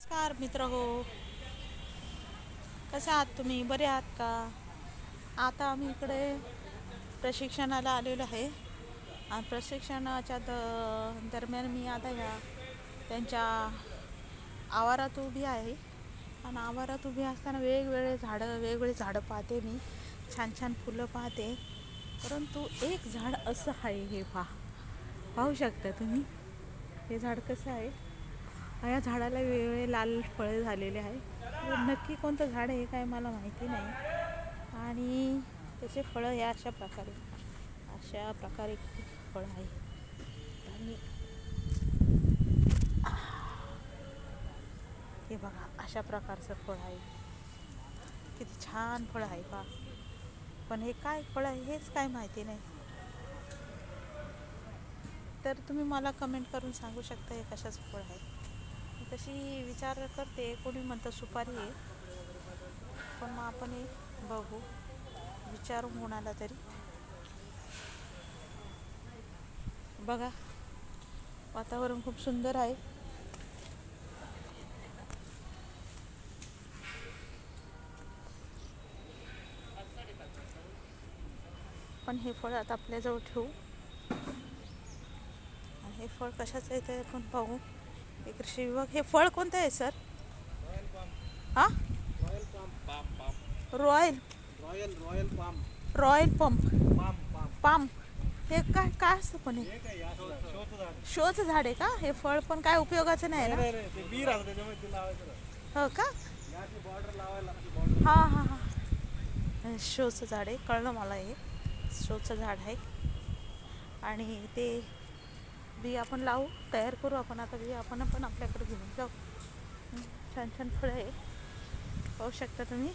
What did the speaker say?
नमस्कार मित्र हो. कसे आहात तुम्ही? बरे आहात का? आता आम्ही इकडे प्रशिक्षणाला आलेलो आहे. आणि प्रशिक्षणाच्या द दरम्यान मी आता ह्या त्यांच्या आवारात उभी आहे. आणि आवारात उभी असताना वेगवेगळे झाडं वेगवेगळे झाडं पाहते मी. छान छान फुलं पाहते. परंतु एक झाड असं आहे हे पहा. पाहू शकता तुम्ही? हे झाड कसं आहे? या झाडाला वेगवेगळे लाल फळे झालेले आहे नक्की कोणतं झाड आहे काय मला माहिती नाही. आणि त्याचे फळं हे अशा प्रकारे अशा प्रकारे फळ आहे. आणि हे बघा अशा प्रकारचं फळ आहे. किती छान फळ आहे बा पण हे काय फळ आहे हेच काय माहिती नाही. तर तुम्ही मला कमेंट करून सांगू शकता हे कशाचं फळ आहे. तशी विचार करते कोणी म्हणतं सुपारी आहे. पण मग आपण हे बघू विचारून कोणाला तरी. बघा वातावरण खूप सुंदर आहे. पण हे फळ आता आपल्याजवळ ठेवू. आणि हे फळ कशाचं आहे ते आपण पाहू. हे कृषी विभाग हे फळ कोणतं आहे सर? हा? Royal. Royal royal royal palm royal pump. Palm हे काय काय असतं पण शोचं झाड आहे का? हे फळ पण काय उपयोगाचं नाही ना. हो का? हा हा हा. हे शोचं झाड आहे कळलं मला हे. शोचं झाड आहे. आणि ते बी आपण लावू तयार करू आपण. आता बी आपण पण आपल्याकडे घेऊन जाऊ. छान छान फळं आहे. पाहू शकता तुम्ही.